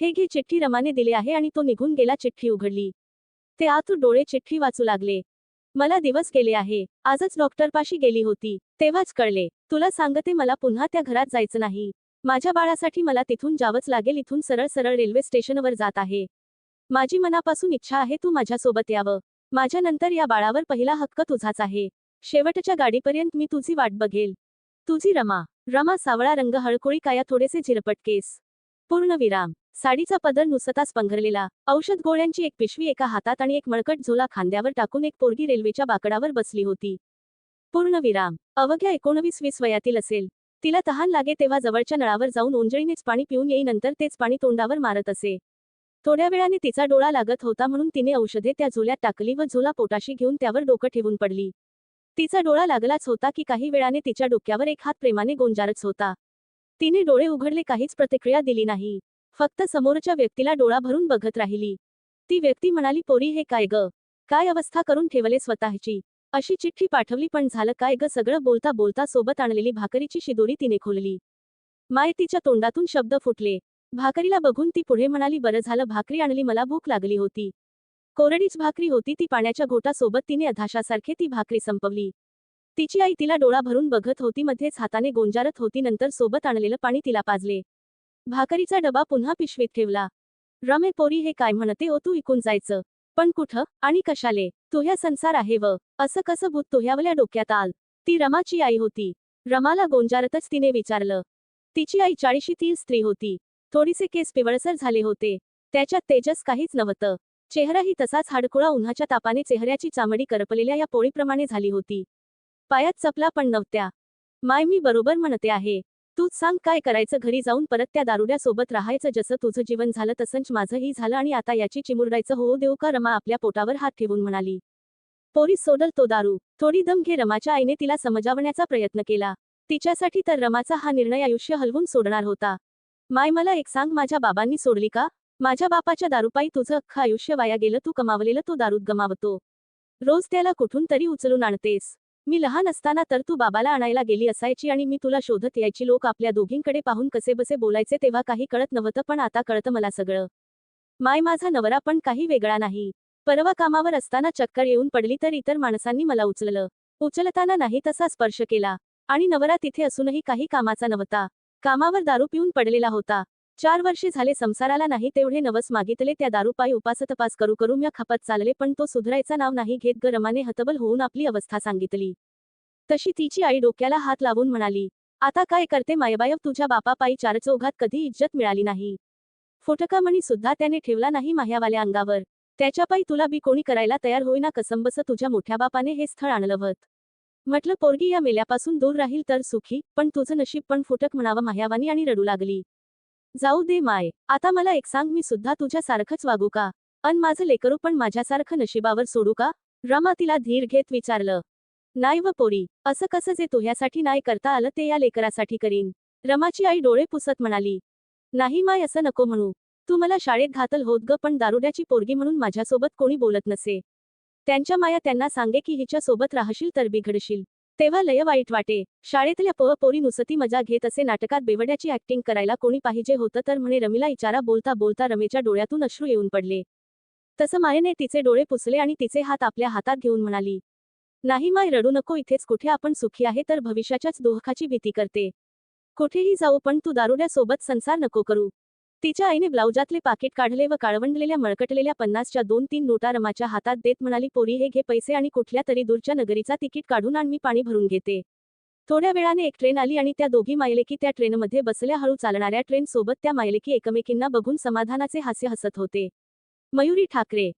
हे घे चिठ्ठी रमाने दिले आहे आणि तो निघून गेला चिठ्ठी उघडली. ते आतू डोळे चिठ्ठी वाचू लागले. मला दिवस गेले आहे. आजच डॉक्टरपाशी गेली होती. तेव्हाच कळले. तुला सांगते मला पुन्हा त्या घरात जायचं नाही. माझ्या बाळासाठी मला तिथून जावंच लागेल. इथून सरळ सरळ रेल्वे स्टेशनवर जात आहे. माझी मनापासून इच्छा आहे तू माझ्यासोबत यावं. माझ्यानंतर या बाळावर पहिला हक्क तुझाच आहे. शेवटच्या गाडीपर्यंत मी तुझी वाट बघेल. तुझी रमा. रमा सावळा रंग हळकुळी काया थोडेसे झिरपट केस. पूर्ण विराम. साडीचा पदर नुसताच पंघरलेला. औषध गोळ्यांची एक पिशवी एका हातात आणि एक मळकट झोला खांद्यावर टाकून एक पोरगी रेल्वेच्या बाकडावर बसली होती. पूर्ण विराम. अवघ्या एकोणवीस वीस वयातील असेल. तिला तहान लागे तेव्हा जवळच्या नळावर जाऊन ओंजळीनेच पाणी पिऊन येई नंतर तेच पाणी तोंडावर मारत असे. थोड्या वेळाने तिचा डोळा लागत होता म्हणून तिने औषधे त्या झोल्यात टाकली व झोला पोटाशी घेऊन त्यावर डोकं ठेवून पडली. तिचा डोळा लागलाच होता की काही वेळाने तिच्या डोक्यावर एक हात प्रेमाने गोंजारच होता. तिने डोळे उघडले काहीच प्रतिक्रिया दिली नाही. फक्त समोरच्या व्यक्तीला डोळा भरून बघत राहिली. ती व्यक्ती म्हणाली पोरी हे काय ग? काय अवस्था करून ठेवले स्वतःची? अशी चिठ्ठी पाठवली पण झालं काय ग? सगळं बोलता बोलता सोबत आणलेली भाकरीची शिदोरी तिने खोलली. माय तिच्या तोंडातून शब्द फुटले. भाकरीला बघून ती पुढे म्हणाली बरं झालं भाकरी आणली मला भूक लागली होती. कोरडीच भाकरी होती ती पाण्याच्या घोटासोबत तिने अधाशासारखे ती भाकरी संपवली. तिची आई तिला डोळा भरून बघत होती मध्येच हाताने गोंजारत होती नंतर सोबत आणलेलं पाणी तिला पाजले. भाकरीचा डबा पुन्हा पिशवीत ठेवला. रमे पोरी हे काय म्हणते ओ तू इकून जायचं. पण कुठं आणि कशाले? तुह्या संसार आहे व. असं कसं भूत तुह्यावल्या डोक्यात आल. ती रमाची आई होती. रमाला गोंजारतच तिने विचारलं. तिची आई चाळीशीतील स्त्री होती. थोडीसे केस पिवळसर झाले होते. त्याच्यात तेजस काहीच नव्हतं. चेहराही तसाच हाडकुळा उन्हाच्या तापाने चेहऱ्याची चामडी करपलेल्या या पोळीप्रमाणे झाली होती. पायात चपला पण नव्हत्या. माय मी बरोबर म्हणते आहे. तूच सांग काय करायचं घरी जाऊन परत त्या दारुड्यासोबत राहायचं जसं तुझं जीवन झालं तसंच माझंही झालं आणि आता याची चिमुरडायचं हो देऊ का? रमा आपल्या पोटावर हात ठेवून म्हणाली. पोरी सोडल तो दारू. थोडी दम घे रमाच्या आईने तिला समजावण्याचा प्रयत्न केला. तिच्यासाठी तर रमाचा हा निर्णय आयुष्य हलवून सोडणार होता. माय मला एक सांग माझ्या बाबांनी सोडली का? माझ्या बापाच्या दारूपायी तुझं अख्खं आयुष्य वाया गेलं तू कमावलेलं तो दारूत गमावतो. रोज त्याला कुठून तरी उचलून आणतेस. मी लहान असताना तर तू बाबाला आणायला गेली असायची आणि मी तुला शोधत यायची. लोक आपल्या दोघींकडे पाहून कसेबसे बोलायचे तेव्हा काही कळत नव्हतं पण आता कळतं मला सगळं. माय माझा नवरा पण काही वेगळा नाही. परवा कामावर असताना चक्कर येऊन पडली तर इतर माणसांनी मला उचललं. उचलताना नाही तसा स्पर्श केला. आणि नवरा तिथे असूनही काही कामाचा नव्हता. कामावर दारू पिऊन पडलेला होता. चार वर्षे झाले संसाराला नाही तेवढे नवस मागितले त्या दारूपायी उपासतपास करू करू म्या खपत चालले पण तो सुधरायचा नाव नाही घेत गरमाने हतबल होऊन आपली अवस्था सांगितली. तशी तिची आई डोक्याला हात लावून म्हणाली आता काय करते मायबायव तुझ्या बापापायी चारचौघात कधी इज्जत मिळाली नाही. फोटकामणी सुद्धा त्याने ठेवला नाही माह्यावाल्या अंगावर. त्याच्यापायी तुला बी कोणी करायला तयार होईना कसंबस तुझ्या मोठ्या बापाने हे स्थळ आणलं व्हत. म्हटलं पोरगी या मेल्यापासून दूर राहील तर सुखी पण तुझं नशीब पण फुटक म्हणावं माह्यावानी आणि रडू लागली. जाऊ दे माय आता मला एक सांग मी सुद्धा तुझ्या सारखंच वागू का? अन माझं लेकरू पण माझ्यासारखं नशिबावर सोडू का? रमा तिला धीर घेत विचारलं. नाही व पोरी असं कसं जे तुझ्यासाठी नाही करता आलं ते या लेकरासाठी करीन. रमाची आई डोळे पुसत म्हणाली. नाही माय असं नको म्हणू. तू मला शाळेत घातल होत ग पण दारुड्याची पोरगी म्हणून माझ्यासोबत कोणी बोलत नसे. त्यांच्या माया त्यांना सांगे की हिच्या सोबत राहशील तर बिघडशील. तेव्हा लय वाईट वाटे. शाळेतल्या प पोरी नुसती मजा घेत असे नाटकात बेवड्याची ऍक्टिंग करायला कोणी पाहिजे होतं तर म्हणे रमीला इचारा बोलता बोलता रमेच्या डोळ्यातून अश्रू येऊन पडले. तसं मायेने तिचे डोळे पुसले आणि तिचे हात आपल्या हातात घेऊन म्हणाली नाही माय रडू नको इथेच कुठे आपण सुखी आहे तर भविष्याच्याच दोहखाची भीती करते. कुठेही जाऊ पण तू दारुड्यासोबत संसार नको करू. तिच्या आईने ब्लाउजातले पाकिट काढले व काळवंडलेल्या मळकटलेल्या पन्नासच्या दोन तीन नोटा रमाच्या हातात देत म्हणाली पोरी हे घे पैसे आणि कुठल्या तरी दूरच्या नगरीचा तिकीट काढून आण मी पाणी भरून घेते. थोड्या वेळाने एक ट्रेन आली आणि त्या दोघी मायलेकी त्या ट्रेनमध्ये बसल्या हळू चालणाऱ्या ट्रेन सोबत त्या मायलेकी एकमेकींना बघून समाधानाचे हास्य हसत होते. मयुरी ठाकरे